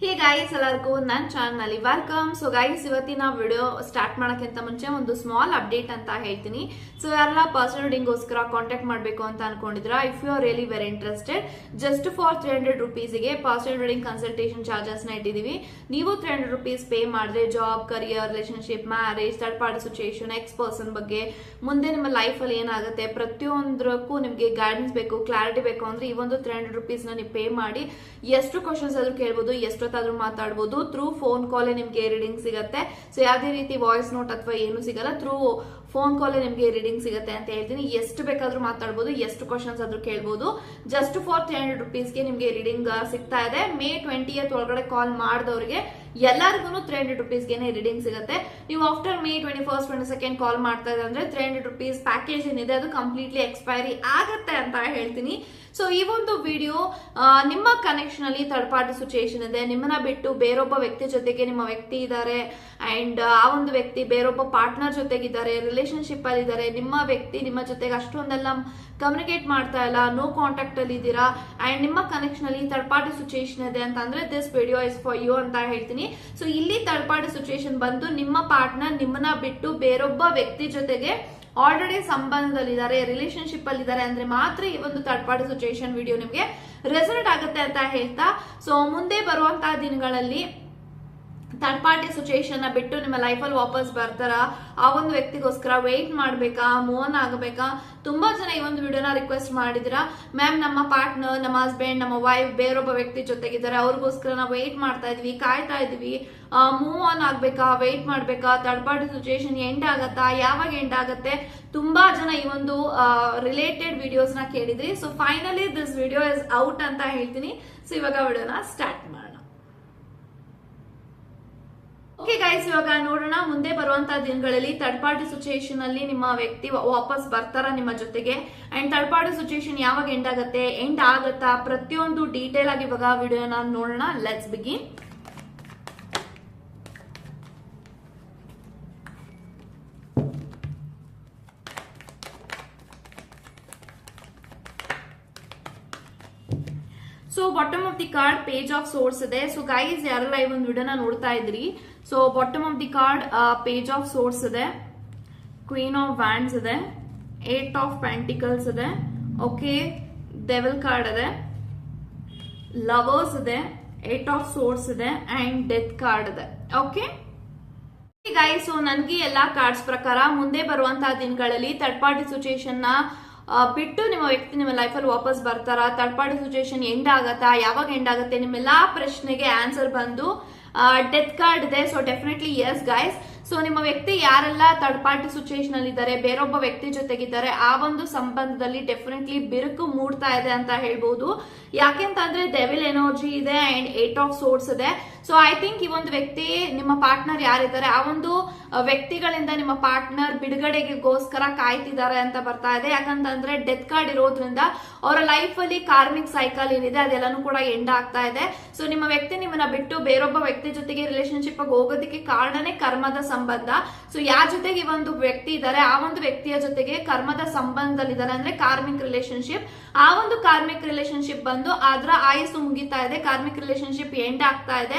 Hey guys ಎಲ್ಲರಿಗೂ ನನ್ನ ಚಾನಲ್ನಲ್ಲಿ ವೆಲ್ಕಮ್ ಸೊ ಗೈಸ್ ಇವತ್ತಿನ ವಿಡಿಯೋ ಸ್ಟಾರ್ಟ್ ಮಾಡೋಕ್ಕಿಂತ ಮುಂಚೆ ಒಂದು ಸ್ಮಾಲ್ ಅಪ್ಡೇಟ್ ಅಂತ ಹೇಳ್ತೀನಿ. ಸೊ ಯಾರೆಲ್ಲ ಪರ್ಸನಲ್ ರೀಡಿಂಗ್ಗೋಸ್ಕರ ಕಾಂಟ್ಯಾಕ್ಟ್ ಮಾಡಬೇಕು ಅಂತ ಅನ್ಕೊಂಡಿದ್ರ if you are really very interested just for three hundred ರುಪೀಸ್ಗೆ personal reading consultation ಚಾರ್ಜಸ್ನ ಇಟ್ಟಿದ್ದೀವಿ. ನೀವು ತ್ರೀ ಹಂಡ್ರೆಡ್ ರುಪೀಸ್ ಪೇ ಮಾಡಿದ್ರೆ job career relationship marriage third party situation ex person ಬಗ್ಗೆ. ಮುಂದೆ ನಿಮ್ಮ ಲೈಫಲ್ಲಿ ಏನಾಗುತ್ತೆ? ಪ್ರತಿಯೊಂದಕ್ಕೂ ನಿಮಗೆ ಗೈಡೆನ್ಸ್ ಬೇಕು ಕ್ಲಾರಿಟಿ ಬೇಕು ಅಂದ್ರೆ ಈ ಒಂದು ತ್ರೀ ಹಂಡ್ರೆಡ್ ರುಪೀಸ್ನ ನೀವು ಪೇ ಮಾಡಿ. ಎಷ್ಟು ಕ್ವಶನ್ಸ್ ಆದ್ರೂ ಕೇಳ್ಬೋದು ಎಷ್ಟೊತ್ತಾದ್ರೂ ಮಾತಾಡ್ಬೋದು. ಥ್ರೂ ಫೋನ್ ಕಾಲೇ ನಿಮಗೆ ರೀಡಿಂಗ್ ಸಿಗುತ್ತೆ. ಸೊ ಯಾವುದೇ ರೀತಿ ವಾಯ್ಸ್ ನೋಟ್ ಅಥವಾ ಏನು ಸಿಗಲ್ಲ. ಥ್ರೂ ಫೋನ್ ಕಾಲೇ ನಿಮಗೆ ರೀಡಿಂಗ್ ಸಿಗುತ್ತೆ ಅಂತ ಹೇಳ್ತೀನಿ. ಎಷ್ಟು ಬೇಕಾದ್ರೂ ಮಾತಾಡ್ಬೋದು, ಎಷ್ಟು ಕ್ವಶನ್ಸ್ ಆದ್ರೂ ಕೇಳ್ಬೋದು. ಜಸ್ಟ್ ಫಾರ್ ತ್ರೀ ಹಂಡ್ರೆಡ್ ರುಪೀಸ್ಗೆ ನಿಮಗೆ ರೀಡಿಂಗ್ ಸಿಗ್ತಾ ಇದೆ. ಮೇ ಟ್ವೆಂಟಿಯತ್ ಒಳಗಡೆ ಕಾಲ್ ಮಾಡಿದವರಿಗೆ ಎಲ್ಲರಿಗೂ ತ್ರೀ ಹಂಡ್ರೆಡ್ ರುಪೀಸ್ಗೆ ರೀಡಿಂಗ್ ಸಿಗುತ್ತೆ. ನೀವು after May twenty first twenty second call ಮಾಡ್ತಾ ಇದ್ರೆ ಅಂದ್ರೆ ತ್ರೀ ಹಂಡ್ರೆಡ್ ರುಪೀಸ್ ಪ್ಯಾಕೇಜ್ ಏನಿದೆ, ಅದು ಕಂಪ್ಲೀಟ್ಲಿ ಎಕ್ಸ್ಪೈರಿ ಆಗುತ್ತೆ ಅಂತ ಹೇಳ್ತೀನಿ. ಸೊ ಈ ಒಂದು ವಿಡಿಯೋ ನಿಮ್ಮ ಕನೆಕ್ಷನ್ ಅಲ್ಲಿ ಥರ್ಡ್ ಪಾರ್ಟಿ ಸಿಚುಯೇಷನ್ ಇದೆ. ನಿಮ್ಮನ್ನ ಬಿಟ್ಟು ಬೇರೊಬ್ಬ ವ್ಯಕ್ತಿ ಜೊತೆಗೆ ನಿಮ್ಮ ವ್ಯಕ್ತಿ ಇದ್ದಾರೆ. ಅಂಡ್ ಆ ಒಂದು ವ್ಯಕ್ತಿ ಬೇರೊಬ್ಬ ಪಾರ್ಟ್ನರ್ ಜೊತೆಗಿದ್ದಾರೆ ರಿಲೇಶನ್ಶಿಪ್ ಅಲ್ಲಿ ಇದ್ದಾರೆ. ನಿಮ್ಮ ವ್ಯಕ್ತಿ ನಿಮ್ಮ ಜೊತೆಗೆ ಅಷ್ಟೊಂದೆಲ್ಲ ಕಮ್ಯುನಿಕೇಟ್ ಮಾಡ್ತಾ ಇಲ್ಲ ನೋ ಕಾಂಟ್ಯಾಕ್ಟ್ ಅಲ್ಲಿ ಇದ್ದೀರಾ. ಅಂಡ್ ನಿಮ್ಮ ಕನೆಕ್ಷನ್ ಅಲ್ಲಿ ಥರ್ಡ್ ಪಾರ್ಟಿ ಸಿಚುಯೇಷನ್ ಇದೆ ಅಂತಂದ್ರೆ this video is for you ಅಂತ ಹೇಳ್ತೀನಿ. ಸೊ ಇಲ್ಲಿ ಥರ್ಡ್ ಪಾರ್ಟಿ ಸಿಚುವೇಶನ್ ಬಂದು ನಿಮ್ಮ ಪಾರ್ಟ್ನರ್ ನಿಮ್ಮನ್ನ ಬಿಟ್ಟು ಬೇರೊಬ್ಬ ವ್ಯಕ್ತಿ ಜೊತೆಗೆ ಆಲ್ರೆಡಿ ಸಂಬಂಧದಲ್ಲಿದ್ದಾರೆ ರಿಲೇಶನ್ಶಿಪ್ ಅಲ್ಲಿ ಇದ್ದಾರೆ ಅಂದ್ರೆ ಮಾತ್ರ ಈ ಒಂದು ಥರ್ಡ್ ಪಾರ್ಟಿ ಸಿಚುವೇಶನ್ ವಿಡಿಯೋ ನಿಮಗೆ ರೆಸಲ್ಟ್ ಆಗುತ್ತೆ ಅಂತ ಹೇಳ್ತಾ ಸೊ ಮುಂದೆ ಬರುವಂತಹ ದಿನಗಳಲ್ಲಿ ಥರ್ಡ್ ಪಾರ್ಟಿ ಸಿಚುಯೇಷನ್ ಬಿಟ್ಟು ನಿಮ್ಮ ಲೈಫಲ್ಲಿ ವಾಪಸ್ ಬರ್ತಾರ, ಆ ಒಂದು ವ್ಯಕ್ತಿಗೋಸ್ಕರ ವೆಯ್ಟ್ ಮಾಡ್ಬೇಕಾ ಮೂವ್ ಆನ್ ಆಗಬೇಕಾ, ತುಂಬಾ ಜನ ಈ ಒಂದು ವಿಡಿಯೋನ ರಿಕ್ವೆಸ್ಟ್ ಮಾಡಿದಿರಾ ಮ್ಯಾಮ್ ನಮ್ಮ ಪಾರ್ಟ್ನರ್ ನಮ್ಮ ಹಸ್ಬೆಂಡ್ ನಮ್ಮ ವೈಫ್ ಬೇರೊಬ್ಬ ವ್ಯಕ್ತಿ ಜೊತೆಗಿದ್ದಾರೆ, ಅವ್ರಿಗೋಸ್ಕರ ನಾವು ವೆಯ್ಟ್ ಮಾಡ್ತಾ ಇದ್ವಿ, ಕಾಯ್ತಾ ಇದ್ವಿ. ಮೂವ್ ಆನ್ ಆಗ್ಬೇಕಾ ವೆಯ್ಟ್ ಮಾಡ್ಬೇಕಾ? ಥರ್ಡ್ ಪಾರ್ಟಿ ಸಿಚುಯೇಷನ್ ಎಂಡ್ ಆಗತ್ತಾ? ಯಾವಾಗ ಎಂಡ್ ಆಗತ್ತೆ? ತುಂಬಾ ಜನ ಈ ಒಂದು ರಿಲೇಟೆಡ್ ವಿಡಿಯೋಸ್ನ ಕೇಳಿದ್ರಿ. So finally this video is out ಅಂತ ಹೇಳ್ತೀನಿ. ಸೊ ಇವಾಗ ವಿಡಿಯೋನ ಸ್ಟಾರ್ಟ್ ಮಾಡೋಣ ಓಕೆ ಗೈಸ್ ಇವಾಗ ನೋಡೋಣ, ಮುಂದೆ ಬರುವಂತಹ ದಿನಗಳಲ್ಲಿ ಥರ್ಡ್ ಪಾರ್ಟಿ ಸಿಚುಯೇಷನ್ ಅಲ್ಲಿ ನಿಮ್ಮ ವ್ಯಕ್ತಿ ವಾಪಸ್ ಬರ್ತಾರ ನಿಮ್ಮ ಜೊತೆಗೆ? ಅಂಡ್ ಥರ್ಡ್ ಪಾರ್ಟಿ ಸಿಚುಯೇಷನ್ ಯಾವಾಗ ಎಂಡ್ ಆಗುತ್ತೆ ಎಂಡ್ ಆಗುತ್ತಾ? ಪ್ರತಿಯೊಂದು ಡೀಟೇಲ್ ಆಗಿ ಇವಾಗ ವಿಡಿಯೋನ ನೋಡೋಣ. Let's begin so bottom of the card page of swords ಇದೆ. ಸೊ ಗೈಸ್ ಯಾರೆಲ್ಲ ಈ ಒಂದು ವಿಡಿಯೋನ ನೋಡ್ತಾ ಇದ್ರಿ? So bottom of the card page of swords ಇದೆ ಕ್ವೀನ್ ಆಫ್ ವ್ಯಾಂಡ್ಸ್ ಇದೆ ಏಟ್ ಆಫ್ ಪ್ಯಾಂಟಿಕಲ್ಸ್ ಇದೆ ಓಕೆ ಡೆವಲ್ ಕಾರ್ಡ್ ಇದೆ ಲವರ್ಸ್ ಇದೆ ಏಟ್ ಆಫ್ ಸೋರ್ಸ್ ಇದೆ ಅಂಡ್ ಡೆತ್ ಕಾರ್ಡ್ ಇದೆ ಓಕೆ ಗೈಸ್ ಸೊ ನನಗೆ ಎಲ್ಲಾ ಕಾರ್ಡ್ಸ್ ಪ್ರಕಾರ ಮುಂದೆ ಬರುವಂತಹ ದಿನಗಳಲ್ಲಿ ಥರ್ಡ್ ಪಾರ್ಟಿ ಸಿಚುಯೇಷನ್ನ ಬಿಟ್ಟು ನಿಮ್ಮ ವ್ಯಕ್ತಿ ನಿಮ್ಮ ಲೈಫಲ್ಲಿ ವಾಪಸ್ ಬರ್ತಾರಾ? ಥರ್ಡ್ ಪಾರ್ಟಿ ಸಿಚುಯೇಷನ್ ಎಂಡ್ ಆಗತ್ತಾ? ಯಾವಾಗ ಎಂಡ್ ಆಗುತ್ತೆ? ನಿಮ್ಮೆಲ್ಲಾ ಪ್ರಶ್ನೆಗೆ ಆನ್ಸರ್ ಬಂದು ಡೆತ್ ಕಾರ್ಡ್ ಇದೆ. So definitely yes guys so ನಿಮ್ಮ ವ್ಯಕ್ತಿ ಯಾರೆಲ್ಲ ಥರ್ಡ್ ಪಾರ್ಟಿ ಸಿಚುಯೇಷನ್ ಅಲ್ಲಿ ಇದ್ದಾರೆ, ಬೇರೊಬ್ಬ ವ್ಯಕ್ತಿ ಜೊತೆಗಿದ್ದಾರೆ, ಆ ಒಂದು ಸಂಬಂಧದಲ್ಲಿ ಡೆಫಿನೆಟ್ಲಿ ಬಿರುಕು ಮೂಡ್ತಾ ಇದೆ ಅಂತ ಹೇಳ್ಬೋದು. ಯಾಕೆಂತಂದ್ರೆ ಡೆವಿಲ್ ಎನರ್ಜಿ ಇದೆ ಅಂಡ್ ಏಟ್ ಆಫ್ ಸೋರ್ಸ್ ಇದೆ. ಸೊ ಐ ಥಿಂಕ್ ಈ ಒಂದು ವ್ಯಕ್ತಿ ನಿಮ್ಮ ಪಾರ್ಟ್ನರ್ ಯಾರಿದ್ದಾರೆ, ಆ ಒಂದು ವ್ಯಕ್ತಿಗಳಿಂದ ನಿಮ್ಮ ಪಾರ್ಟ್ನರ್ ಬಿಡುಗಡೆಗೋಸ್ಕರ ಕಾಯ್ತಿದ್ದಾರೆ ಅಂತ ಬರ್ತಾ ಇದೆ. ಯಾಕಂತಂದ್ರೆ ಡೆತ್ ಕಾರ್ಡ್ ಇರೋದ್ರಿಂದ ಅವರ ಲೈಫ್ ಅಲ್ಲಿ ಕಾರ್ಮಿಕ್ ಸೈಕಲ್ ಏನಿದೆ, ಅದೆಲ್ಲಾನು ಕೂಡ ಎಂಡ್ ಆಗ್ತಾ ಇದೆ. ಸೊ ನಿಮ್ಮ ವ್ಯಕ್ತಿ ನಿಮ್ಮನ್ನ ಬಿಟ್ಟು ಬೇರೊಬ್ಬ ವ್ಯಕ್ತಿ ಜೊತೆಗೆ ರಿಲೇಶನ್ಶಿಪ್ ಹೋಗೋದಕ್ಕೆ ಕಾರಣನೇ ಕರ್ಮದ ಸಂಬಂಧ. ಸೊ ಯಾರ ಜೊತೆಗೆ ಈ ಒಂದು ವ್ಯಕ್ತಿ ಇದ್ದಾರೆ, ಆ ಒಂದು ವ್ಯಕ್ತಿಯ ಜೊತೆಗೆ ಕರ್ಮದ ಸಂಬಂಧದಲ್ಲಿದ್ದಾರೆ ಅಂದ್ರೆ ಕಾರ್ಮಿಕ್ ರಿಲೇಶನ್ಶಿಪ್ ಆ ಒಂದು ಕಾರ್ಮಿಕ್ ರಿಲೇಶನ್ಶಿಪ್ ಬಂದು ಅದರ ಆಯಸ್ಸು ಮುಗಿತಾ ಇದೆ ಕಾರ್ಮಿಕ್ ರಿಲೇಶನ್ಶಿಪ್ ಎಂಡ್ ಆಗ್ತಾ ಇದೆ.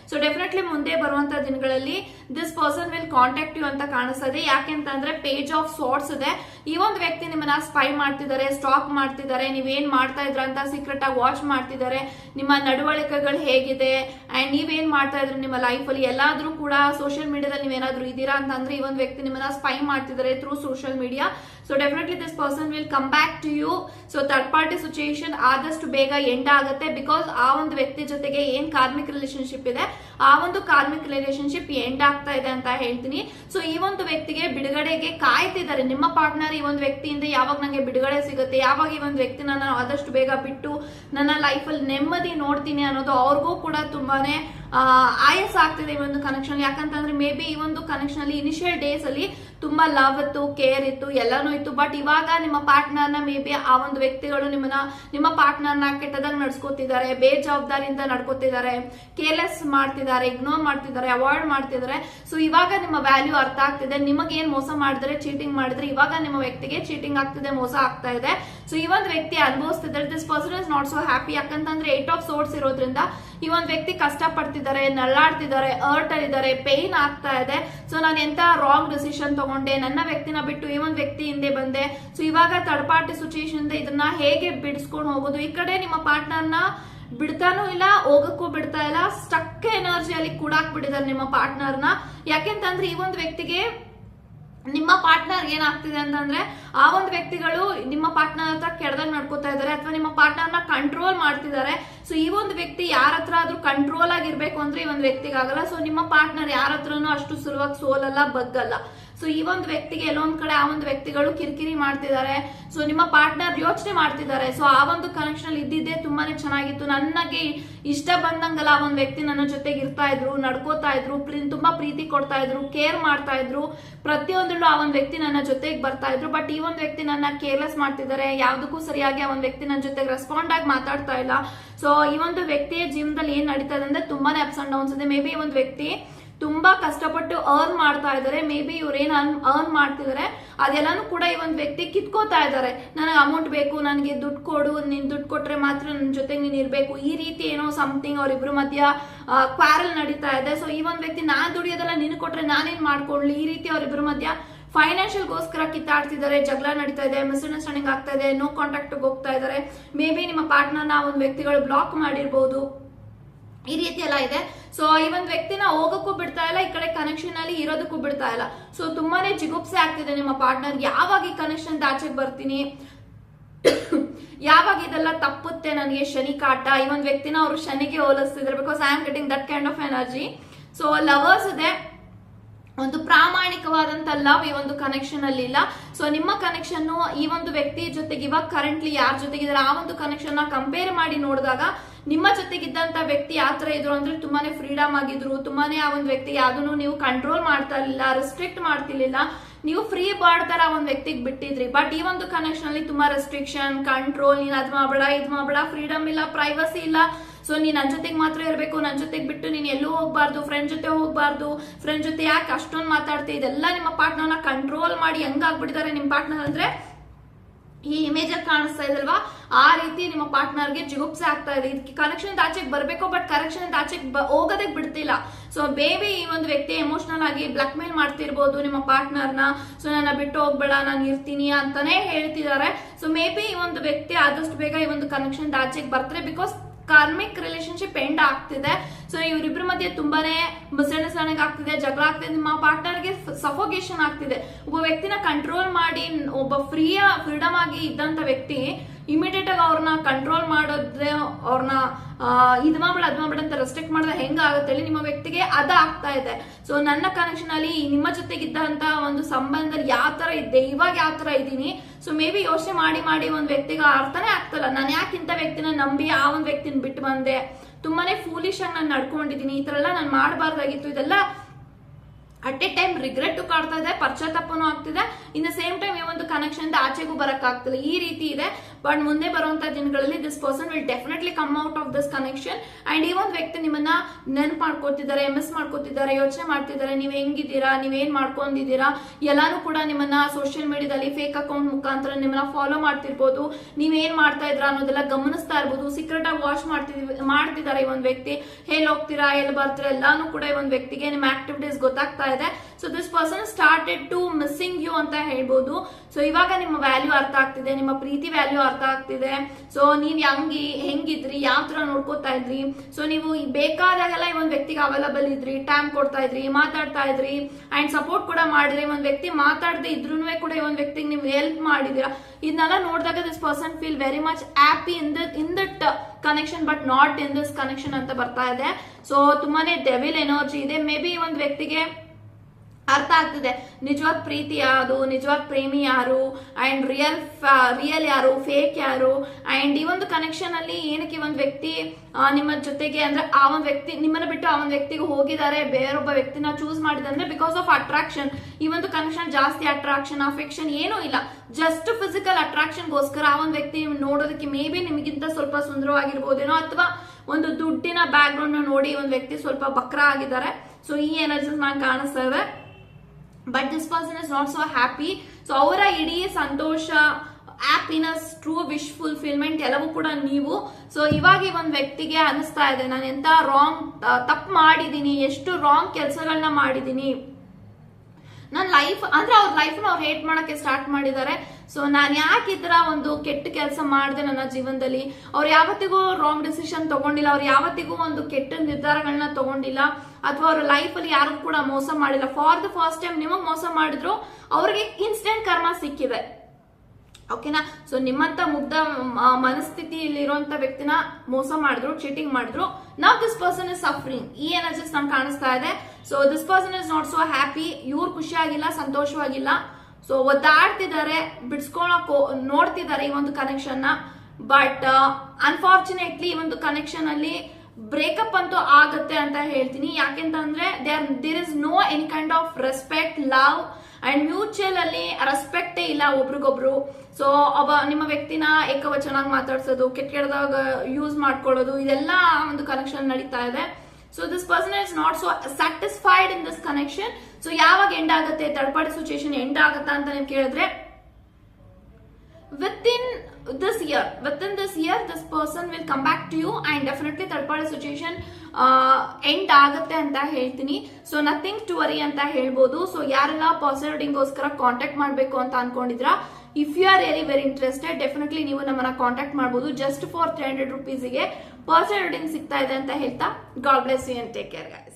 ಸೊ ಡೆಫಿನೆಟ್ಲಿ ಮುಂದೆ ಬರುವಂತ ದಿನಗಳಲ್ಲಿ this person will contact you ಅಂತ ಕಾಣಿಸ್ತದೆ. ಯಾಕೆಂತಂದ್ರೆ ಪೇಜ್ ಆಫ್ ಸಾರ್ಟ್ಸ್ ಇದೆ. ಈ ಒಂದು ವ್ಯಕ್ತಿ ನಿಮ್ಮನ್ನ ಸ್ಪೈ ಮಾಡ್ತಿದ್ದಾರೆ ಸ್ಟಾಕ್ ಮಾಡ್ತಿದ್ದಾರೆ ನೀವೇನ್ ಮಾಡ್ತಾ ಇದ್ರ ಅಂತ ಸೀಕ್ರೆಟ್ ಆಗಿ ವಾಚ್ ಮಾಡ್ತಿದ್ದಾರೆ. ನಿಮ್ಮ ನಡವಳಿಕೆಗಳು ಹೇಗಿದೆ? ಅಂಡ್ ನೀವೇನ್ ಮಾಡ್ತಾ ಇದ್ರಿ ನಿಮ್ಮ ಲೈಫ್ ಅಲ್ಲಿ? ಎಲ್ಲಾದ್ರೂ ಕೂಡ ಸೋಷಿಯಲ್ ಮೀಡಿಯಾದಲ್ಲಿ ನೀವೇನಾದ್ರೂ ಇದ್ದೀರಾ ಅಂತಂದ್ರೆ ಈ ಒಂದು ವ್ಯಕ್ತಿ ನಿಮ್ಮನ್ನ ಸ್ಪೈ ಮಾಡ್ತಿದ್ದಾರೆ through social media so definitely this person will come back to you so third party situation ಆದಷ್ಟು ಬೇಗ ಎಂಡ್ ಆಗುತ್ತೆ. ಬಿಕಾಸ್ ಆ ಒಂದು ವ್ಯಕ್ತಿ ಜೊತೆಗೆ ಏನ್ ಕಾರ್ಮಿಕ್ ರಿಲೇಶನ್ಶಿಪ್ ಇದೆ ಆ ಒಂದು ಕಾರ್ಮಿಕ್ ರಿಲೇಶನ್ಶಿಪ್ ಎಂಡ್ ಆಗ್ತಾ ಇದೆ ಅಂತ ಹೇಳ್ತೀನಿ. ಸೊ ಈ ಒಂದು ವ್ಯಕ್ತಿಗೆ ಬಿಡುಗಡೆಗೆ ಕಾಯ್ತಿದ್ದಾರೆ. ನಿಮ್ಮ ಪಾರ್ಟ್ನರ್ ಈ ಒಂದು ವ್ಯಕ್ತಿಯಿಂದ ಯಾವಾಗ ನಂಗೆ ಬಿಡುಗಡೆ ಸಿಗುತ್ತೆ, ಯಾವಾಗ ಈ ಒಂದು ವ್ಯಕ್ತಿ ನಾನು ಆದಷ್ಟು ಬೇಗ ಬಿಟ್ಟು ನನ್ನ ಲೈಫಲ್ಲಿ ನೆಮ್ಮದಿ ನೋಡ್ತೀನಿ ಅನ್ನೋದು ಅವ್ರಿಗೂ ಕೂಡ ತುಂಬಾನೇ ಆಯಾಸ ಆಗ್ತಿದೆ ಈ ಒಂದು ಕನೆಕ್ಷನ್ ಯಾಕಂತಂದ್ರೆ ಮೇ ಬಿ ಈ ಒಂದು ಕನೆಕ್ಷನ್ ಅಲ್ಲಿ ಇನಿಷಿಯಲ್ ಡೇಸ್ ಅಲ್ಲಿ ತುಂಬಾ ಲವ್ ಇತ್ತು ಕೇರ್ ಇತ್ತು, ಎಲ್ಲಾನು ಇತ್ತು. ಬಟ್ ಇವಾಗ ನಿಮ್ಮ ಪಾರ್ಟ್ನರ್ನ ಮೇ ಬಿ ಆ ಒಂದು ವ್ಯಕ್ತಿಗಳು ನಿಮ್ಮನ್ನ, ನಿಮ್ಮ ಪಾರ್ಟ್ನರ್ನ ಕೆಟ್ಟದಾಗ ನಡ್ಸ್ಕೊತಿದ್ದಾರೆ, ಬೇಜವಾಬ್ದಾರಿಯಿಂದ ನಡ್ಕೋತಿದ್ದಾರೆ ಕೇರ್ಲೆಸ್ ಮಾಡ್ತಿದ್ದಾರೆ ಇಗ್ನೋರ್ ಮಾಡ್ತಿದ್ದಾರೆ ಅವಾಯ್ಡ್ ಮಾಡ್ತಿದ್ದಾರೆ. ಸೊ ಇವಾಗ ನಿಮ್ಮ ವ್ಯಾಲ್ಯೂ ಅರ್ಥ ಆಗ್ತಿದೆ. ನಿಮಗೆ ಏನ್ ಮೋಸ ಮಾಡಿದ್ರೆ ಚೀಟಿಂಗ್ ಮಾಡಿದ್ರೆ, ಇವಾಗ ನಿಮ್ಮ ವ್ಯಕ್ತಿಗೆ ಚೀಟಿಂಗ್ ಆಗ್ತಿದೆ, ಮೋಸ ಆಗ್ತಾ ಇದೆ. ಸೊ ಈ ಒಂದು ವ್ಯಕ್ತಿ ಅನುಭವಿಸ್ತಿದ್ದಾರೆ. This person is not so happy ಯಾಕಂತಂದ್ರೆ ಏಟ್ ಆಫ್ ಸೋರ್ಸ್ ಇರೋದ್ರಿಂದ ಈ ಒಂದು ವ್ಯಕ್ತಿ ಕಷ್ಟ ಪಡ್ತಿದ್ದಾರೆ ನಳ್ಳಾಡ್ತಿದ್ದಾರೆ ಅರ್ಟ್ ಇದ್ದಾರೆ ಪೇನ್ ಆಗ್ತಾ ಇದೆ. ಸೊ ನಾನು ಎಂತ ರಾಂಗ್ ಡಿಸಿಷನ್ ತಗೊಂಡೆ? ನನ್ನ ವ್ಯಕ್ತಿನ ಬಿಟ್ಟು ಈ ಒಂದು ವ್ಯಕ್ತಿ ಹಿಂದೆ ಬಂದೆ. ಸೊ ಇವಾಗ ಥರ್ಡ್ ಪಾರ್ಟಿ ಸಿಚುಯೇಷನ್ ಇದನ್ನ ಹೇಗೆ ಬಿಡಿಸ್ಕೊಂಡು ಹೋಗೋದು? ಈ ಕಡೆ ನಿಮ್ಮ ಪಾರ್ಟ್ನರ್ನ ಬಿಡ್ತಾನೂ ಇಲ್ಲ, ಹೋಗಕ್ಕೂ ಬಿಡ್ತಾ ಇಲ್ಲ. ಸ್ಟಕ್ ಎನರ್ಜಿ ಅಲ್ಲಿ ಕೂಡಾಕ್ ಬಿಟ್ಟಿದ್ದಾರೆ ನಿಮ್ಮ ಪಾರ್ಟ್ನರ್ನ. ಯಾಕೆಂತಂದ್ರೆ ಈ ಒಂದು ವ್ಯಕ್ತಿಗೆ ನಿಮ್ಮ ಪಾರ್ಟ್ನರ್ ಏನಾಗ್ತಿದೆ ಅಂತಂದ್ರೆ ಆ ಒಂದು ವ್ಯಕ್ತಿಗಳು ನಿಮ್ಮ ಪಾರ್ಟ್ನರ್ ಹತ್ರ ಕೆಡ್ದಂಗ್ ನಡ್ಕೋತಾ ಇದಾರೆ ಅಥವಾ ನಿಮ್ಮ ಪಾರ್ಟ್ನರ್ನ ಕಂಟ್ರೋಲ್ ಮಾಡ್ತಿದ್ದಾರೆ. ಸೊ ಈ ಒಂದು ವ್ಯಕ್ತಿ ಯಾರ ಹತ್ರ ಆದ್ರೂ ಕಂಟ್ರೋಲ್ ಆಗಿರ್ಬೇಕು ಅಂದ್ರೆ ಈ ಒಂದು ವ್ಯಕ್ತಿಗಾಗಲ್ಲ. ಸೊ ನಿಮ್ಮ ಪಾರ್ಟ್ನರ್ ಯಾರ ಹತ್ರನೂ ಅಷ್ಟು ಸುಲಭವಾಗಿ ಸೋಲಲ್ಲ, ಬಗ್ಗಲ್ಲ. ಸೊ ಈ ಒಂದು ವ್ಯಕ್ತಿಗೆ, ಎಲ್ಲೊಂದ್ ಕಡೆ ಆ ಒಂದು ವ್ಯಕ್ತಿಗಳು ಕಿರಿಕಿರಿ ಮಾಡ್ತಿದ್ದಾರೆ. ಸೊ ನಿಮ್ಮ ಪಾರ್ಟ್ನರ್ ಯೋಚನೆ ಮಾಡ್ತಿದ್ದಾರೆ. ಸೊ ಆ ಒಂದು ಕನೆಕ್ಷನ್ ಅಲ್ಲಿ ಇದ್ದಿದ್ದೇ ತುಂಬಾನೇ ಚೆನ್ನಾಗಿತ್ತು. ನನಗೆ ಇಷ್ಟ ಬಂದಂಗಲ್ಲ ಆ ಒಂದು ವ್ಯಕ್ತಿ ನನ್ನ ಜೊತೆಗೆ ಇರ್ತಾ ಇದ್ರು, ನಡ್ಕೋತಾ ಇದ್ರು ತುಂಬಾ ಪ್ರೀತಿ ಕೊಡ್ತಾ ಇದ್ರು, ಕೇರ್ ಮಾಡ್ತಾ ಇದ್ರು. ಪ್ರತಿಯೊಂದರಲ್ಲೂ ಆ ಒಂದು ವ್ಯಕ್ತಿ ನನ್ನ ಜೊತೆಗೆ ಬರ್ತಾ ಇದ್ರು. ಬಟ್ ಈ ಒಂದು ವ್ಯಕ್ತಿ ನನ್ನ ಕೇರ್ಲೆಸ್ ಮಾಡ್ತಿದ್ದಾರೆ. ಯಾವ್ದಕ್ಕೂ ಸರಿಯಾಗಿ ಆ ಒಂದು ವ್ಯಕ್ತಿ ನನ್ನ ಜೊತೆಗೆ ರೆಸ್ಪಾಂಡ್ ಆಗಿ ಮಾತಾಡ್ತಾ ಇಲ್ಲ. ಸೊ ಈ ಒಂದು ವ್ಯಕ್ತಿಯ ಜೀವನದಲ್ಲಿ ಏನ್ ನಡೀತಾ ಇದೆ ಅಂದ್ರೆ ತುಂಬಾನೇ ಅಪ್ಸ್ ಅಂಡ್ ಡೌನ್ಸ್ ಇದೆ. ಮೇ ಬಿ ಒಂದು ವ್ಯಕ್ತಿ ತುಂಬಾ ಕಷ್ಟಪಟ್ಟು ಅರ್ನ್ ಮಾಡ್ತಾ ಇದ್ದಾರೆ. ಮೇ ಬಿ ಇವ್ರು ಏನ್ ಅರ್ನ್ ಮಾಡ್ತಿದ್ದಾರೆ ಅದೆಲ್ಲಾನು ಕೂಡ ಈ ಒಂದು ವ್ಯಕ್ತಿ ಕಿತ್ಕೋತಾ ಇದ್ದಾರೆ. ನನಗೆ ಅಮೌಂಟ್ ಬೇಕು, ನನಗೆ ದುಡ್ಡು ಕೊಡು, ನೀನು ದುಡ್ಡು ಕೊಟ್ರೆ ಮಾತ್ರ ನನ್ನ ಜೊತೆಗೆ ನೀನ್ ಇರ್ಬೇಕು. ಈ ರೀತಿ ಏನೋ ಸಮಥಿಂಗ್ ಅವ್ರಿಬ್ರು ಮಧ್ಯ ಕ್ವಾರಲ್ ನಡೀತಾ ಇದೆ. ಸೊ ಈ ಒಂದು ವ್ಯಕ್ತಿ, ನಾನ್ ದುಡಿಯೋದೆಲ್ಲ ನಿನ್ ಕೊಟ್ರೆ ನಾನೇನ್ ಮಾಡ್ಕೊಳ್ಳಿ? ಈ ರೀತಿ ಅವ್ರಿಬ್ರು ಮಧ್ಯ ಫೈನಾನ್ಷಿಯಲ್ ಗೋಸ್ಕರ ಕಿತ್ತಾಡ್ತಿದ್ದಾರೆ. ಜಗಳ ನಡೀತಾ ಇದೆ. ಮಿಸ್ಅಂಡರ್ಸ್ಟ್ಯಾಂಡಿಂಗ್ ಆಗ್ತಾ ಇದೆ. ನೋ ಕಾಂಟ್ಯಾಕ್ಟ್ ಹೋಗ್ತಾ ಇದ್ದಾರೆ. ಮೇ ಬಿ ನಿಮ್ಮ ಪಾರ್ಟ್ನರ್ನ ಒಂದು ವ್ಯಕ್ತಿಗಳು ಬ್ಲಾಕ್ ಮಾಡಿರ್ಬೋದು. ಈ ರೀತಿ ಎಲ್ಲ ಇದೆ. ಸೊ ಈ ಒಂದು ವ್ಯಕ್ತಿನ ಹೋಗಕ್ಕೂ ಬಿಡ್ತಾ ಇಲ್ಲ, ಈ ಕಡೆ ಕನೆಕ್ಷನ್ ಅಲ್ಲಿ ಇರೋದಕ್ಕೂ ಬಿಡ್ತಾ ಇಲ್ಲ. ಸೊ ತುಂಬಾನೇ ಜಿಗುಪ್ಸೆ ಆಗ್ತಿದೆ ನಿಮ್ಮ ಪಾರ್ಟ್ನರ್ ಯಾವಾಗ ಈ ಕನೆಕ್ಷನ್ ಆಚೆಗೆ ಬರ್ತೀನಿ? ಯಾವಾಗ ಇದೆಲ್ಲ ತಪ್ಪುತ್ತೆ ನನಗೆ ಶನಿ ಕಾಟ ಈ ಒಂದು ವ್ಯಕ್ತಿನ ಅವರು ಶನಿಗೆ ಹೋಲಿಸ್ತಿದ್ರು because I am getting that kind of energy so lovers ಇದೆ. ಒಂದು ಪ್ರಾಮಾಣಿಕವಾದಂತ ಲವ್ ಈ ಒಂದು ಕನೆಕ್ಷನ್ ಅಲ್ಲಿ ಇಲ್ಲ. ಸೊ ನಿಮ್ಮ ಕನೆಕ್ಷನ್ ಈ ಒಂದು ವ್ಯಕ್ತಿ ಜೊತೆಗೆ ಇವಾಗ ಕರೆಂಟ್ಲಿ ಯಾರ ಜೊತೆಗಿದ್ದಾರೆ ಆ ಒಂದು ಕನೆಕ್ಷನ್ನ ಕಂಪೇರ್ ಮಾಡಿ ನೋಡಿದಾಗ ನಿಮ್ಮ ಜೊತೆಗಿದ್ದಂತ ವ್ಯಕ್ತಿ ಯಾವ ತರ ಇದ್ರು ಅಂದ್ರೆ ತುಂಬಾನೇ ಫ್ರೀಡಮ್ ಆಗಿದ್ರು, ತುಂಬಾನೇ ಆ ಒಂದು ವ್ಯಕ್ತಿ ಯಾವ್ದನ್ನು ನೀವು ಕಂಟ್ರೋಲ್ ಮಾಡ್ತಾ ಇರ್ಲಿಲ್ಲ ರೆಸ್ಟ್ರಿಕ್ಟ್ ಮಾಡ್ತಿರ್ಲಿಲ್ಲ. ನೀವು ಫ್ರೀ ಬಾರ್ಡ್ ತರ ಒಂದು ವ್ಯಕ್ತಿಗೆ ಬಿಟ್ಟಿದ್ರಿ. ಬಟ್ ಈ ಒಂದು ಕನೆಕ್ಷನ್ ಅಲ್ಲಿ ತುಂಬಾ ರೆಸ್ಟ್ರಿಕ್ಷನ್ ಕಂಟ್ರೋಲ್ ನೀನ್ ಅದ್ ಮಾಡ್ಬೇಡ, ಇದ್ ಮಾಡ್ಬೇಡ ಫ್ರೀಡಮ್ ಇಲ್ಲ ಪ್ರೈವಸಿ ಇಲ್ಲ. ಸೊ ನೀನ್ ನನ್ ಜೊತೆಗೆ ಮಾತ್ರ ಇರಬೇಕು, ನನ್ ಜೊತೆಗೆ ಬಿಟ್ಟು ನೀನ್ ಎಲ್ಲೂ ಹೋಗ್ಬಾರ್ದು ಫ್ರೆಂಡ್ ಜೊತೆ ಹೋಗ್ಬಾರ್ದು ಫ್ರೆಂಡ್ ಜೊತೆ ಯಾಕೆ ಅಷ್ಟೊಂದು ಮಾತಾಡ್ತಿ? ಇದೆಲ್ಲ ನಿಮ್ಮ ಪಾರ್ಟ್ನರ್ನ ಕಂಟ್ರೋಲ್ ಮಾಡಿ ಹೆಂಗಾಗ್ಬಿಟ್ಟಿದ್ದಾರೆ ನಿಮ್ ಪಾರ್ಟ್ನರ್ ಅಂದ್ರೆ, ಈ ಇಮೇಜ್ ಅಲ್ಲಿ ಕಾಣಿಸ್ತಾ ಇದಲ್ವಾ? ಆ ರೀತಿ ನಿಮ್ಮ ಪಾರ್ಟ್ನರ್ಗೆ ಜಿಗುಪ್ಸೆ ಆಗ್ತಾ ಇದೆ. ಇದಕ್ಕೆ ಕನೆಕ್ಷನ್ ಆಚೆಗೆ ಬರಬೇಕು ಬಟ್ ಕರೆಕ್ಷನ್ ಆಚೆಗೆ ಹೋಗೋದಕ್ಕೆ ಬಿಡ್ತಿಲ್ಲ. ಸೊ ಬೇಬಿ ಈ ಒಂದು ವ್ಯಕ್ತಿ ಎಮೋಷನಲ್ ಆಗಿ ಬ್ಲಾಕ್ ಮೇಲ್ ಮಾಡ್ತಿರ್ಬೋದು ನಿಮ್ಮ ಪಾರ್ಟ್ನರ್ನ ಸೊ ನನ್ನ ಬಿಟ್ಟು ಹೋಗ್ಬೇಡ, ನಾನು ಇರ್ತೀನಿ ಅಂತಾನೆ ಹೇಳ್ತಿದ್ದಾರೆ ಸೊ ಮೇ ಬಿ ಈ ಒಂದು ವ್ಯಕ್ತಿ ಆದಷ್ಟು ಬೇಗ ಈ ಒಂದು ಕನೆಕ್ಷನ್ ಆಚೆಗೆ ಬರ್ತಾರೆ ಬಿಕಾಸ್ ಕಾರ್ಮಿಕ್ ರಿಲೇಶನ್ಶಿಪ್ ಎಂಡ್ ಆಗ್ತಿದೆ. ಸೊ ಇವರಿಬ್ಬರ ಮಧ್ಯೆ ತುಂಬಾನೇ ಮಿಸ್ಅಂಡರ್ಸ್ಟ್ಯಾಂಡಿಂಗ್ ಆಗ್ತಿದೆ, ಜಗಳ ಆಗ್ತಿದೆ, ನಿಮ್ಮ ಪಾರ್ಟ್ನರ್ಗೆ ಸಫೋಗೇಷನ್ ಆಗ್ತಿದೆ. ಒಬ್ಬ ವ್ಯಕ್ತಿನ ಕಂಟ್ರೋಲ್ ಮಾಡಿ, ಒಬ್ಬ ಫ್ರೀಯ ಫ್ರೀಡಮ್ ಆಗಿ ಇದ್ದಂತ ವ್ಯಕ್ತಿ ಇಮಿಡಿಯೇಟ್ ಆಗಿ ಅವ್ರನ್ನ ಕಂಟ್ರೋಲ್ ಮಾಡೋದ್ರೆ ಅವ್ರನ್ನ ಇದು ಮಾಡ್ಬೇಡ, ಅದ್ ಮಾಡ್ಬೇಡ ಅಂತ ರೆಸ್ಟ್ರಿಕ್ಟ್ ಮಾಡಿದ್ರೆ ಹೆಂಗ ಆಗುತ್ತೆ ಹೇಳಿ ನಿಮ್ಮ ವ್ಯಕ್ತಿಗೆ ಅದ ಆಗ್ತಾ ಇದೆ. ಸೊ ನನ್ನ ಕನೆಕ್ಷನ್ ಅಲ್ಲಿ ನಿಮ್ಮ ಜೊತೆಗಿದ್ದಂತ ಒಂದು ಸಂಬಂಧದಲ್ಲಿ ಯಾವ ತರ ಇದ್ದೆ ಇವಾಗ ಯಾವ ತರ ಇದ್ದೀನಿ ಸೊ ಮೇ ಬಿ ಯೋಚನೆ ಮಾಡಿ ಮಾಡಿ ಒಂದು ವ್ಯಕ್ತಿಗೆ ಅರ್ಥನೇ ಆಗ್ತಲ್ಲ. ನಾನು ಯಾಕೆ ಇಂಥ ವ್ಯಕ್ತಿನ ನಂಬಿ ಆ ಒಂದು ವ್ಯಕ್ತಿನ ಬಿಟ್ಟು ಬಂದೆ? ತುಂಬಾನೇ ಫೂಲಿಶ್ ಆಗಿ ನಾನು ನಡ್ಕೊಂಡಿದ್ದೀನಿ. ಈ ತರ ಎಲ್ಲ ನಾನು ಮಾಡಬಾರ್ದಾಗಿತ್ತು. ಇದೆಲ್ಲ ಅಟ್ ಎ ಟೈಮ್ ರಿಗ್ರೆಟ್ ಕಾಡ್ತಾ ಇದೆ ಪಶ್ಚಾತ್ತಾಪನೂ ಆಗ್ತಿದೆ. ಇನ್ ದ ಸೇಮ್ ಟೈಮ್ ಈ ಇಂದ ಆಚೆಗೂ ಬರಕ್ ಆಗ್ತಿಲ್ಲ ಈ ರೀತಿ ಇದೆ. ಬಟ್ ಮುಂದೆ ಬರುವಂತ ದಿನಗಳಲ್ಲಿ this person will definitely come out of this connection and ಈ ಒಂದು ವ್ಯಕ್ತಿ ನಿಮ್ಮನ್ನ ನೆನ್ಪು ಮಾಡ್ಕೋತಿದ್ದಾರೆ ಎಸ್ ಮಾಡ್ಕೊತಿದ್ದಾರೆ, ಯೋಚನೆ ಮಾಡ್ತಿದ್ದಾರೆ. ನೀವ್ ಹೆಂಗಿದ್ದೀರಾ ನೀವೇನ್ ಮಾಡ್ಕೊಂಡಿದ್ದೀರಾ? ಎಲ್ಲಾನು ಕೂಡ ನಿಮ್ಮನ್ನ ಸೋಷಿಯಲ್ ಮೀಡಿಯಾದಲ್ಲಿ ಫೇಕ್ ಅಕೌಂಟ್ ಮುಖಾಂತರ ನಿಮ್ಮನ್ನ ಫಾಲೋ ಮಾಡ್ತಿರ್ಬೋದು. ನೀವೇನ್ ಮಾಡ್ತಾ ಇದ್ರ ಅನ್ನೋದೆಲ್ಲ ಗಮನಿಸ್ತಾ ಇರ್ಬೋದು. ಸೀಕ್ರೆಟ್ ಆಗಿ ವಾಚ್ ಮಾಡ್ತಿದೀವಿ, ಮಾಡ್ತಿದ್ದಾರೆ ಈ ಒಂದು ವ್ಯಕ್ತಿ. ಎಲ್ಲಿ ಹೋಗ್ತೀರಾ, ಎಲ್ಲಿ ಬರ್ತೀರಾ, ಎಲ್ಲಾನು ಕೂಡ ಈ ಒಂದು ವ್ಯಕ್ತಿಗೆ ನಿಮ್ಮ ಆಕ್ಟಿವಿಟೀಸ್ ಗೊತ್ತಾಗ್ತಾ ಇದೆ. So this person started to missing you ಅಂತ ಹೇಳ್ಬೋದು. ಸೊ ಇವಾಗ ನಿಮ್ಮ ವ್ಯಾಲ್ಯೂ ಅರ್ಥ ಆಗ್ತಿದೆ, ನಿಮ್ಮ ಪ್ರೀತಿ ವ್ಯಾಲ್ಯೂ ಅರ್ಥ ಆಗ್ತಿದೆ. ಸೊ ನೀವ್ ಹೆಂಗಿ, ಹೆಂಗಿದ್ರಿ, ಯಾವ ತರ ನೋಡ್ಕೋತಾ ಇದ್ರಿ? ಸೊ ನೀವು ಈ ಬೇಕಾದಾಗೆಲ್ಲ ಈ ಒಂದು ವ್ಯಕ್ತಿಗೆ ಅವೈಲಬಲ್ ಇದ್ರಿ ಟೈಮ್ ಕೊಡ್ತಾ ಇದ್ರಿ, ಮಾತಾಡ್ತಾ ಇದ್ರಿ ಅಂಡ್ ಸಪೋರ್ಟ್ ಕೂಡ ಮಾಡಿದ್ರಿ ಒಂದು ವ್ಯಕ್ತಿ ಮಾತಾಡದೆ ಇದ್ರೂ ಕೂಡ ಈ ಒಂದು ವ್ಯಕ್ತಿಗೆ ನೀವು ಹೆಲ್ಪ್ ಮಾಡಿದೀರಾ ಇದನ್ನೆಲ್ಲ ನೋಡಿದಾಗ this person feel very much happy in the in that connection but not in this connection ಅಂತ ಬರ್ತಾ ಇದೆ. ಸೊ ತುಂಬಾನೇ ಡೆವಿಲ್ ಎನರ್ಜಿ ಇದೆ. ಮೇ ಬಿ ಒಂದು ವ್ಯಕ್ತಿಗೆ ಅರ್ಥ ಆಗ್ತಿದೆ. ನಿಜವಾದ ಪ್ರೀತಿ ಯಾವುದು ನಿಜವಾದ ಪ್ರೇಮಿ ಯಾರು? ಆ್ಯಂಡ್ ರಿಯಲ್ ರಿಯಲ್ ಯಾರು? ಫೇಕ್ ಯಾರು? ಅಂಡ್ ಈ ಒಂದು ಕನೆಕ್ಷನ್ ಅಲ್ಲಿ ಏನಕ್ಕೆ ಒಂದು ವ್ಯಕ್ತಿ ನಿಮ್ಮ ಜೊತೆಗೆ ಅಂದ್ರೆ ಆ ಒಂದು ವ್ಯಕ್ತಿ, ನಿಮ್ಮನ್ನ ಬಿಟ್ಟು ಆ ಒಂದು ವ್ಯಕ್ತಿಗೆ ಹೋಗಿದ್ದಾರೆ, ಬೇರೊಬ್ಬ ವ್ಯಕ್ತಿನ ಚೂಸ್ ಮಾಡಿದಂದ್ರೆ ಬಿಕಾಸ್ ಆಫ್ ಅಟ್ರಾಕ್ಷನ್ ಈ ಒಂದು ಕನೆಕ್ಷನ್ ಜಾಸ್ತಿ ಅಟ್ರಾಕ್ಷನ್ ಅಫೆಕ್ಷನ್ ಏನೂ ಇಲ್ಲ. ಜಸ್ಟ್ ಫಿಸಿಕಲ್ ಅಟ್ರಾಕ್ಷನ್ಗೋಸ್ಕರ ಆ ಒಂದು ವ್ಯಕ್ತಿ ನೋಡೋದಕ್ಕೆ ಮೇ ಬಿ ನಿಮಗಿಂತ ಸ್ವಲ್ಪ ಸುಂದರವಾಗಿರ್ಬೋದೇನೋ ಅಥವಾ ಒಂದು ದುಡ್ಡಿನ ಬ್ಯಾಕ್ ಗ್ರೌಂಡ್ ನೋಡಿ ಒಂದು ವ್ಯಕ್ತಿ ಸ್ವಲ್ಪ ಬಕ್ರ ಆಗಿದ್ದಾರೆ. ಸೊ ಈ ಎನರ್ಜಿಸ್ ನಾನು ಕಾಣಿಸ್ತಾ ಇದೆ. But this person is not so happy so ಅವರ ಇಡೀ ಸಂತೋಷ ಹ್ಯಾಪಿನೆಸ್ ಟ್ರೂ ವಿಶ್ ಫುಲ್ಫಿಲ್ಮೆಂಟ್ ಎಲ್ಲವೂ ಕೂಡ ನೀವು. ಸೊ ಇವಾಗ ಈ ಒಂದು ವ್ಯಕ್ತಿಗೆ ಅನಿಸ್ತಾ ಇದೆ, ನಾನು ಎಂತ ರಾಂಗ್ ತಪ್ಪು ಮಾಡಿದ್ದೀನಿ, ಎಷ್ಟು ರಾಂಗ್ ಕೆಲಸಗಳನ್ನ ಮಾಡಿದ್ದೀನಿ. ನನ್ನ ಲೈಫ್ ಅಂದ್ರೆ ಅವ್ರ ಲೈಫ್ನ ಅವ್ರು ಹೇಟ್ ಮಾಡಕ್ಕೆ ಸ್ಟಾರ್ಟ್ ಮಾಡಿದ್ದಾರೆ. ಸೊ ನಾನು ಯಾಕೆ ಈ ತರ ಒಂದು ಕೆಟ್ಟ ಕೆಲಸ ಮಾಡಿದೆ ನನ್ನ ಜೀವನದಲ್ಲಿ? ಅವ್ರು ಯಾವತ್ತಿಗೂ ರಾಂಗ್ ಡಿಸಿಷನ್ ತಗೊಂಡಿಲ್ಲ. ಅವ್ರು ಯಾವತ್ತಿಗೂ ಒಂದು ಕೆಟ್ಟ ನಿರ್ಧಾರಗಳನ್ನ ತಗೊಂಡಿಲ್ಲ. ಅಥವಾ ಅವ್ರ ಅಲ್ಲಿ ಯಾರು ಕೂಡ ಮೋಸ ಮಾಡಿಲ್ಲ. ಫಾರ್ ದ ಫಸ್ಟ್ ಟೈಮ್ ನಿಮಗ್ ಮೋಸ ಮಾಡಿದ್ರು, ಅವ್ರಿಗೆ ಇನ್ಸ್ಟೆಂಟ್ ಕರ್ಮ ಸಿಕ್ಕಿದೆ. ಓಕೆನಾ ಸೊ ನಿಮ್ಮಂತ ಮುಗ್ಧ ಮನಸ್ಥಿತಿಯಲ್ಲಿರುವಂತ ವ್ಯಕ್ತಿನ ಮೋಸ ಮಾಡಿದ್ರು ಚೀಟಿಂಗ್ ಮಾಡಿದ್ರು. ನಾವ್ ದಿಸ್ ಪರ್ಸನ್ ಇಸ್ ಸಫರಿಂಗ್ ಈ ಎನರ್ಜಿಸ್ ನಂಗೆ ಕಾಣಿಸ್ತಾ ಇದೆ. So this person is not so happy ಇವ್ರು ಖುಷಿಯಾಗಿಲ್ಲ ಸಂತೋಷವಾಗಿಲ್ಲ. ಸೊ ಒದ್ದಾಡ್ತಿದ್ದಾರೆ ಬಿಡ್ಸ್ಕೊಳಕ್ ನೋಡ್ತಿದ್ದಾರೆ ಈ ಒಂದು ಕನೆಕ್ಷನ್ನ ಬಟ್ ಅನ್ಫಾರ್ಚುನೇಟ್ಲಿ ಈ ಒಂದು ಕನೆಕ್ಷನ್ ಅಲ್ಲಿ ಬ್ರೇಕಪ್ ಅಂತೂ ಆಗತ್ತೆ ಅಂತ ಹೇಳ್ತೀನಿ. ಯಾಕೆಂತಂದ್ರೆ there there is no any kind of respect love and mutual ಅಲ್ಲಿ ರೆಸ್ಪೆಕ್ಟೇ ಇಲ್ಲ ಒಬ್ರಿಗೊಬ್ರು. ಸೊ ಒಬ್ಬ, ನಿಮ್ಮ ವ್ಯಕ್ತಿನ ಏಕವಚನಾಗಿ ಮಾತಾಡ್ಸೋದು, ಕೆಟ್ಟ ಕೆಟ್ಟದಾಗ ಯೂಸ್ ಮಾಡ್ಕೊಳ್ಳೋದು, ಇದೆಲ್ಲ ಒಂದು ಕನೆಕ್ಷನ್ ನಡೀತಾ ಇದೆ. So this person is not so satisfied in this connection so ಯಾವಾಗ ಎಂಡ್ ಆಗುತ್ತೆ ಥರ್ಡ್ ಪಾರ್ಟಿ ಸಿಚುಯೇಷನ್ ಎಂಡ್ ಆಗುತ್ತಾ ಅಂತ ನೀವು ಕೇಳಿದ್ರೆ, within this year, within this year this person will come back to you and definitely third party situation end ಆಗುತ್ತೆ ಅಂತ ಹೇಳ್ತೀನಿ. So nothing to worry ಅಂತ ಹೇಳ್ಬೋದು. ಸೊ ಯಾರೆಲ್ಲ ಪಾಸಿಟಿವ್ಗೋಸ್ಕರ ಗೋಸ್ಕರ ಕಾಂಟ್ಯಾಕ್ಟ್ ಮಾಡಬೇಕು ಅಂತ ಅನ್ಕೊಂಡಿದ್ರ if you are very very interested definitely ನೀವು ನಮ್ಮನ್ನ ಕಾಂಟ್ಯಾಕ್ಟ್ ಮಾಡಬಹುದು ಜಸ್ಟ್ ಫಾರ್ ತ್ರೀ ಹಂಡ್ರೆಡ್ ರುಪೀಸ್ಗೆ ಪರ್ಸನಲ್ ರೀಡಿಂಗ್ ಸಿಗ್ತಾ ಇದೆ ಅಂತ ಹೇಳ್ತಾ God bless you and take care guys